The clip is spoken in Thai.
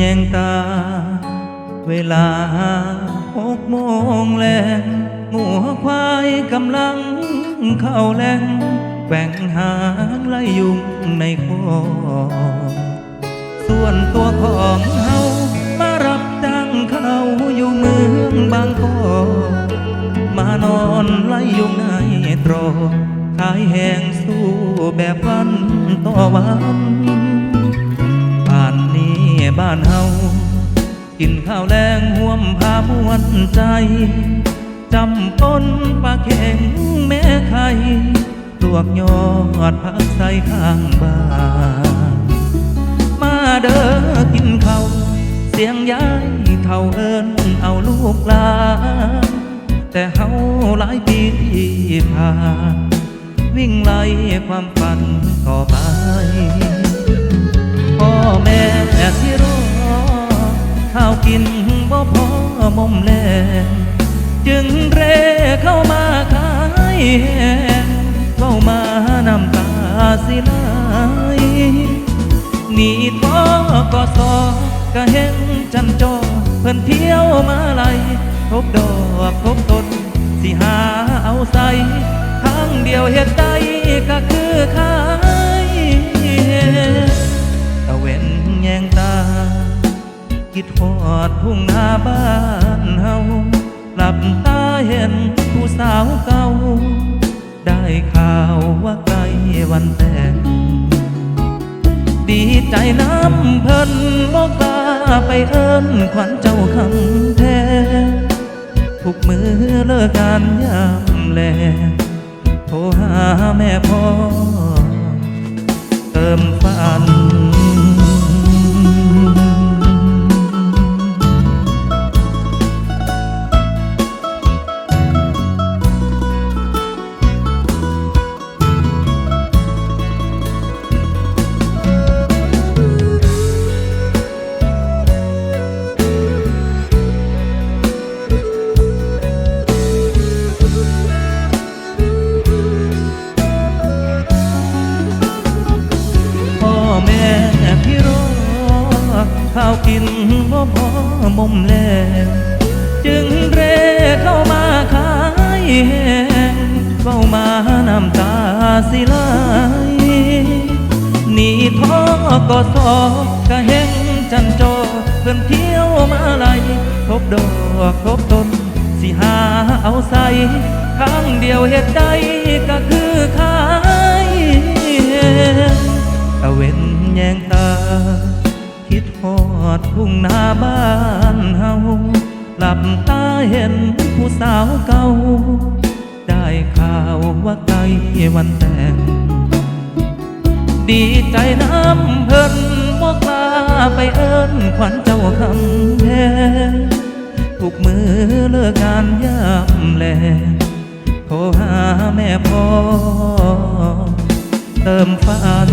แยงตา เวลาหกโมงแลงงัวควายกำลังเข้าแลงแบ่งหางไล่ยุงในคอส่วนตัวของเฮามารับจ้างเขาอยู่เมืองบางกอกมานอนไล่ยุงในตรอกขายแหงสู้แบบวันต่อวัน บ้านเฮากินข้าวแรงห่วมพามวนใจ จำต้นปลาเข็งแม่ไข่ลวกยอดผักใส่ข้างบ้าน มาเด้อกินข้าวเสียงย้ายเท่าเอินเอาลูกลา แต่เฮาหลายปีที่ผ่าน วิ่งไล่ความฝันต่อไป งเรเข้ามาขายแหงเข้ามาน้ำตาสิไหลหนีท้อก็สอกะเห็นจันจอเพิ่นเที่ยวมาไลยทบดอกทบต้นสิหาเอาใส่ทางเดียวเฮ็ดได้ก็คือขายตะเว้นแยงตาคิดหอดทุ่งนาบ้านเฮา หลับตาเห็นผู้สาวเก่า ได้ข่าวว่าใกล้วันแต่ง ดีใจน้ำเพิ่นบอกลาไปเอิ้นขวัญเจ้าคำแท้ทุกมือเลิกงานยามแลโทรหาแม่พ่อเติมฝัน แม่พี่รอข้าวกินบ่พอมมแลงจึงเรเข้ามาขายแหงเฝ้ามาน้ำตาสิไหลหนีท้อก็สอกะเห็นจันจอเพื่อนเที่ยวมาไลยทบดอกทบต้นสิหาเอาใส่ข้างเดียวเฮ็ดได้ก็คือขายแตะเว้น แยงตา คิดหอดทุ่งนาบ้านเฮาหลับตาเห็นผู้สาวเก่า ได้ข่าวว่าใกล้วันแต่ง ดีใจน้ำเพิ่นบอกลาไปเอิ้นขวัญเจ้าคำแท้ทุกมือเลิกงานยามแลโทรหาแม่พ่อเติมฝัน